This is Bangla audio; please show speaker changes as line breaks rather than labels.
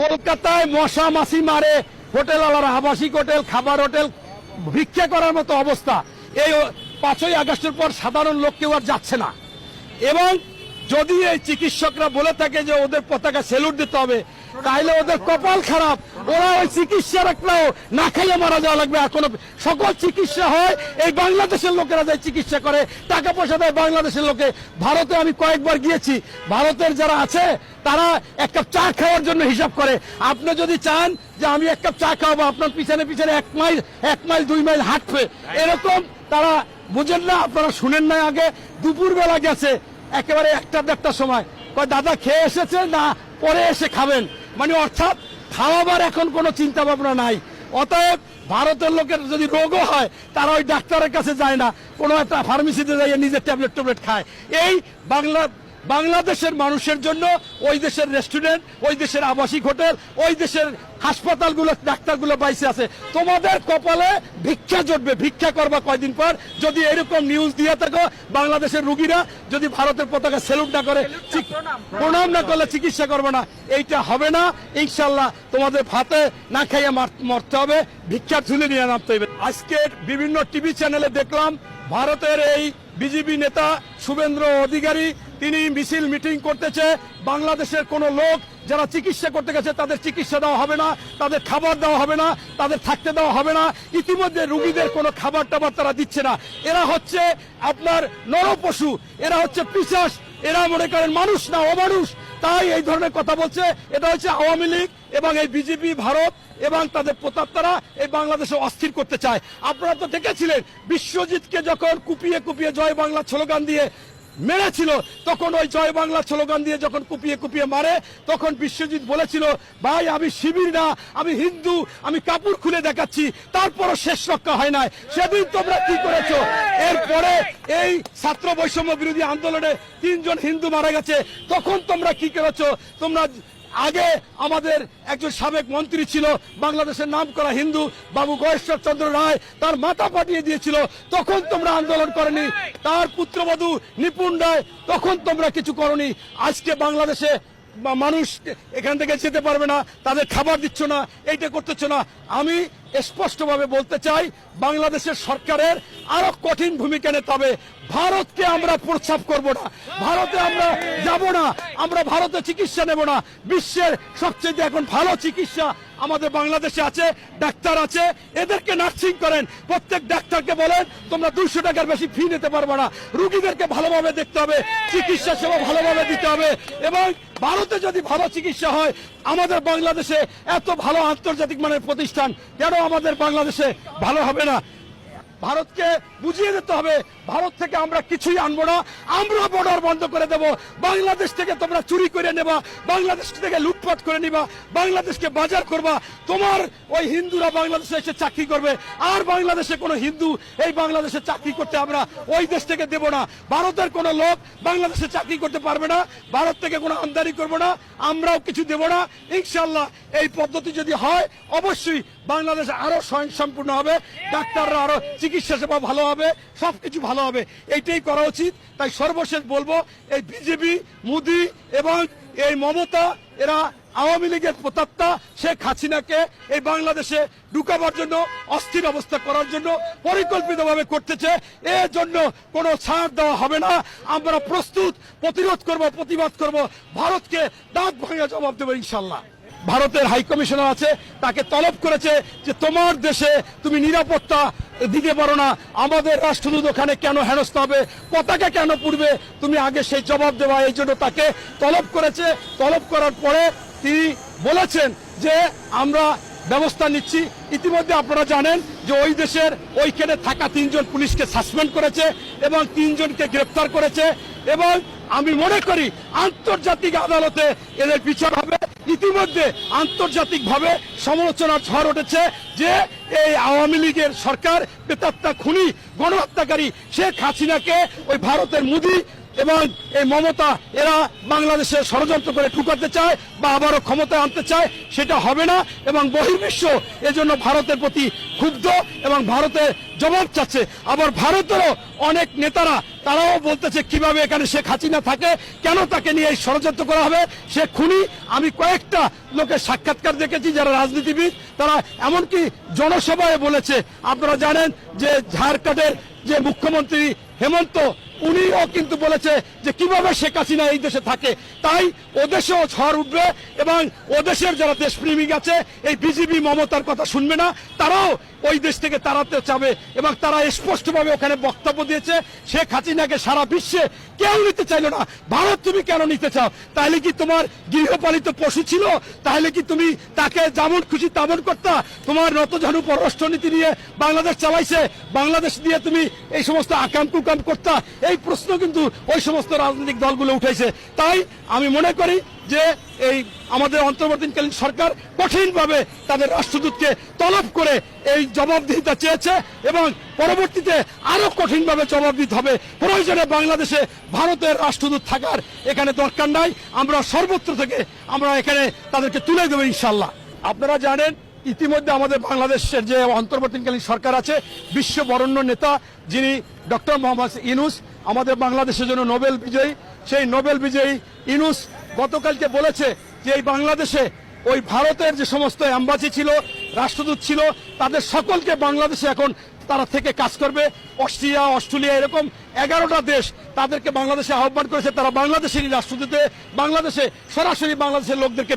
কলকাতায় মশা মাছি মারে হোটেল আলার আবাসিক হোটেল, খাবার হোটেল, ভিক্ষা করার মতো অবস্থা। এই পাঁচই আগস্টের পর সাধারণ লোক কেউ আর যাচ্ছে না। এবং যদি এই চিকিৎসকরা বলে থাকে যে ওদের পতাকা সেলুট দিতে হবে, তাহলে ওদের কপাল খারাপ। ওরা ওই চিকিৎসা রাখলেও না খাইয়ে মারা যাওয়া লাগবে। কোনো সকল চিকিৎসা হয়, এই বাংলাদেশের লোকেরা যায় চিকিৎসা করে, টাকা পয়সা দেয় বাংলাদেশের লোকে। ভারতে আমি কয়েকবার গিয়েছি। ভারতের যারা আছে তারা এক কাপ চা খাওয়ার জন্য হিসাব করে। আপনি যদি চান যে আমি এক কাপ চা খাওয়াবো, আপনার পিছনে পিছনে এক মাইল এক মাইল, দুই মাইল হাঁটবে। এরকম তারা বুঝেন না, আপনারা শুনেন না আগে। দুপুর বেলা গেছে, একেবারে একটা দেড়টার সময়। দাদা, খেয়ে এসেছে না? পরে এসে খাবেন। মানে অর্থাৎ খাওয়াবার এখন কোনো চিন্তা ভাবনা নাই। অতএব ভারতের লোকের যদি রোগও হয়, তারা ওই ডাক্তারের কাছে যায় না। কোনো একটা ফার্মেসিতে যাইয়ে নিজের ট্যাবলেট ট্যাবলেট খায়। এই বাংলা বাংলাদেশের মানুষের জন্য ওই দেশের রেস্টুরেন্ট ওই দেশের আবাসিক হোটেল ওই দেশের হাসপাতালগুলো ডাক্তারগুলো বাইসে আছে। তোমাদের কপালে ভিক্ষা জটবে। ভিক্ষা করবা কয়দিন পর? যদি এরকম নিউজ দিয়ে থাকো বাংলাদেশের রুগীরা যদি ভারতের পতাকা সেলুট না করে প্রণাম। না করলে চিকিৎসা করবে না। এইটা হবে না। ইনশাল্লাহ তোমাদের ভাতে না খাইয়ে মরতে হবে। ভিক্ষার ঝুলে নিয়ে নামতে হবে। আজকে বিভিন্ন টিভি চ্যানেলে দেখলাম ভারতের এই বিজেপি নেতা শুভেন্দ্র অধিকারী তিনি মিছিল মিটিং করতেছে। বাংলাদেশের কোন লোক যারা চিকিৎসা করতে গেছে, তাদের চিকিৎসা দেওয়া হবে না, তাদের খাবার দেওয়া হবে না, তাদের থাকতে দেওয়া হবে না। ইতিমধ্যে রুগীদের কোনো খাবার টাবার তারা দিচ্ছে না। এরা হচ্ছে আপনার নরপশু, এরা হচ্ছে পিসাস এরা মনে করেন মানুষ না, অমানুষ। তাই এই ধরনের কথা বলছে। এটা হচ্ছে আওয়ামী লীগ এবং এই বিজেপি, ভারত এবং তাদের প্রতাপ্তারা এই বাংলাদেশে অস্থির করতে চায়। আপনারা তো দেখেছিলেন, বিশ্বজিৎকে যখন কুপিয়ে কুপিয়ে জয় বাংলা স্লোগান দিয়ে মেরেছিল। তখন ওই জয় বাংলা স্লোগান দিয়ে যখন কুপিয়ে কুপিয়ে মারে, তখন বিশ্বজিৎ বলেছিল, ভাই, আমি শিবির না, আমি হিন্দু, আমি কাপড় খুলে দেখাচ্ছি, তারপরও শেষ রক্ষা হয় নাই। সেদিন তোমরা কি করেছ? এরপরে এই ছাত্র বৈষম্য বিরোধী আন্দোলনে তিনজন হিন্দু মারা গেছে। তখন তোমরা কি করেছ? তোমরা আগে আমাদের একজন সাবেক মন্ত্রী ছিল, বাংলাদেশের নাম করা হিন্দু, বাবু গয়েশ্বর চন্দ্র রায়, তার মাথা পাঠিয়ে দিয়েছিল, তখন তোমরা আন্দোলন করনি। তার পুত্রবধূ নিপুণ রায়, তখন তোমরা কিছু করনি। আজকে বাংলাদেশে মানুষ এখান থেকে যেতে পারবে না, তাদের খাবার দিচ্ছ না, এইটা করতেছ না। আমি স্পষ্টভাবে বলতে চাই, বাংলাদেশের সরকারের আরও কঠিন ভূমিকা নিতে হবে। ভারতকে আমরা প্রস্তাব করব না। ভারতে আমরা যাব না। আমরা ভারতে চিকিৎসা নেব না। বিশ্বের সবচেয়ে এখন ভালো চিকিৎসা আমাদের বাংলাদেশে আছে, ডাক্তার আছে, এদেরকে নার্সিং করেন। প্রত্যেক ডাক্তারকে বলেন, তোমরা দুশো টাকার বেশি ফি নিতে পারবে না। রুগীদেরকে ভালোভাবে দেখতে হবে, চিকিৎসা সেবা ভালোভাবে দিতে হবে এবং ভারতে যদি ভালো চিকিৎসা হয়, আমাদের বাংলাদেশে এত ভালো আন্তর্জাতিক মানের প্রতিষ্ঠান, কেন আমাদের বাংলাদেশে ভালো হবে না? ভারতকে বুঝিয়ে দিতে হবে, ভারত থেকে আমরা কিছুই আনব না। আমরা বর্ডার বন্ধ করে দেব। বাংলাদেশ থেকে তোমরা চুরি করে নেবা, বাংলাদেশ থেকে লুটপাট করে নিবা, বাংলাদেশকে বাজার করবা। তোমার ওই হিন্দুরা বাংলাদেশে এসে চাকরি করবে। আর বাংলাদেশে কোনো হিন্দু এই বাংলাদেশে চাকরি করতে আমরা ওই দেশ থেকে দেব না। ভারতের কোনো লোক বাংলাদেশে চাকরি করতে পারবে না। ভারত থেকে কোনো আমদানি করব না। আমরাও কিছু দেব না। ইনশাল্লাহ এই পদ্ধতি যদি হয়, অবশ্যই বাংলাদেশ আরও স্বয়ংসম্পূর্ণ হবে, ডাক্তাররা আরও চিকিৎসা সেবা ভালো হবে, সবকিছু ভালো হবে। এইটাই করা উচিত। তাই সর্বশেষ বলব, এই বিজেপি, মোদি এবং এই মমতা, এরা আওয়ামী লীগের প্রতাপ্তা, শেখ হাসিনাকে এই বাংলাদেশে ঢুকাবার জন্য, অস্থির অবস্থা করার জন্য পরিকল্পিতভাবে করতেছে। এর জন্য কোনো ছাড় দেওয়া হবে না। আমরা প্রস্তুত, প্রতিরোধ করব, প্রতিবাদ করব। ভারতকে দাঁত ভাঙা জবাব দেবো ইনশাল্লাহ। ভারতের হাই কমিশনার আছে, তাকে তলব করেছে যে তোমার দেশে তুমি নিরাপত্তা দিতে পারো না। আমাদের রাষ্ট্রদূত ওখানে কেন হেনস্থা হবে? পতাকা কেন পুড়বে? তুমি আগে সেই জবাব দেওয়া, এই জন্য তাকে তলব করেছে। তলব করার পরে তিনি বলেছেন যে আমরা ব্যবস্থা নিচ্ছি। ইতিমধ্যে আপনারা জানেন যে ওই দেশের ওইখানে থাকা তিনজন পুলিশকে সাসপেন্ড করেছে এবং তিনজনকে গ্রেপ্তার করেছে। এবং আমি মনে করি আন্তর্জাতিক আদালতে এদের বিচার হবে। ইতিমধ্যে আন্তর্জাতিক ভাবে সমালোচনার ঝড় উঠেছে যে এই আওয়ামী লীগের সরকার বেতাত্মা খুনি, গণহত্যাকারী শেখ হাসিনাকে ওই ভারতের মোদী এবং এই মমতা এরা বাংলাদেশে ষড়যন্ত্র করে ঠুকাতে চায় বা আবারও ক্ষমতায় আনতে চায়, সেটা হবে না। এবং বহির্বিশ্ব এজন্য ভারতের প্রতি ক্ষুব্ধ এবং ভারতের জবাব চাচ্ছে। আবার ভারতেরও অনেক নেতারা, তারাও বলতেছে কীভাবে এখানে শেখ হাসিনা থাকে, কেন তাকে নিয়ে এই ষড়যন্ত্র করা হবে, সে খুনি। আমি কয়েকটা লোকের সাক্ষাৎকার দেখেছি, যারা রাজনীতিবিদ, তারা এমনকি জনসভায় বলেছে, আপনারা জানেন যে ঝাড়খণ্ডের যে মুখ্যমন্ত্রী হেমন্ত উনিও কিন্তু বলেছে যে কীভাবে শেখ হাসিনা এই দেশে থাকে। তাই ওদেশেও দেশেও ঝড় উঠবে এবং ওদেশের দেশের যারা দেশপ্রেমিক আছে, এই বিজেপি মমতার কথা শুনবে না, তারাও ওই দেশ থেকে তাড়াতে চাবে এবং তারা স্পষ্টভাবে ওখানে বক্তব্য দিয়েছে, শেখ হাসিনাকে সারা বিশ্বে কেউ নিতে চাইলো না। ভারত তুমি কেন নিতে চাও? তাহলে কি তোমার গৃহপালিত পশু ছিল? তাহলে কি তুমি তাকে যেমন খুশি তেমন করতা? তোমার নতঝানু পররাষ্ট্রনীতি নিয়ে বাংলাদেশ চালাইছে। বাংলাদেশ দিয়ে তুমি এই সমস্ত আকাম কুকাম করতা? এই প্রশ্ন কিন্তু ওই সমস্ত রাজনৈতিক দলগুলো উঠেছে তাই আমি মনে করি যে এই আমাদের অন্তর্বর্তীকালীন সরকার কঠিনভাবে তাদের রাষ্ট্রদূতকে তলব করে এই জবাবদিহিতা চেয়েছে এবং পরবর্তীতে আরও কঠিনভাবে জবাব হবে। প্রয়োজনে বাংলাদেশে ভারতের রাষ্ট্রদূত থাকার এখানে দরকার নাই। আমরা সর্বত্র থেকে আমরা এখানে তাদেরকে তুলে দেবো ইনশাল্লাহ আপনারা জানেন, ইতিমধ্যে আমাদের বাংলাদেশের যে অন্তর্বর্তীকালীন সরকার আছে বিশ্ব বরণ্য নেতা যিনি ডক্টর মোহাম্মদ ইনুস, আমাদের বাংলাদেশের জন্য নোবেল বিজয়ী। সেই নোবেল বিজয়ী ইনুস গতকালকে বলেছে যে এই বাংলাদেশে ওই ভারতের যে সমস্ত অ্যাম্বাসি ছিল, রাষ্ট্রদূত ছিল, তাদের সকলকে বাংলাদেশে এখন তারা থেকে কাজ করবে। অস্ট্রিয়া, অস্ট্রেলিয়া এরকম এগারোটা দেশ তাদেরকে বাংলাদেশে আহ্বান করেছে। তারা বাংলাদেশেরই রাষ্ট্রদূতে, বাংলাদেশে সরাসরি বাংলাদেশের লোকদেরকে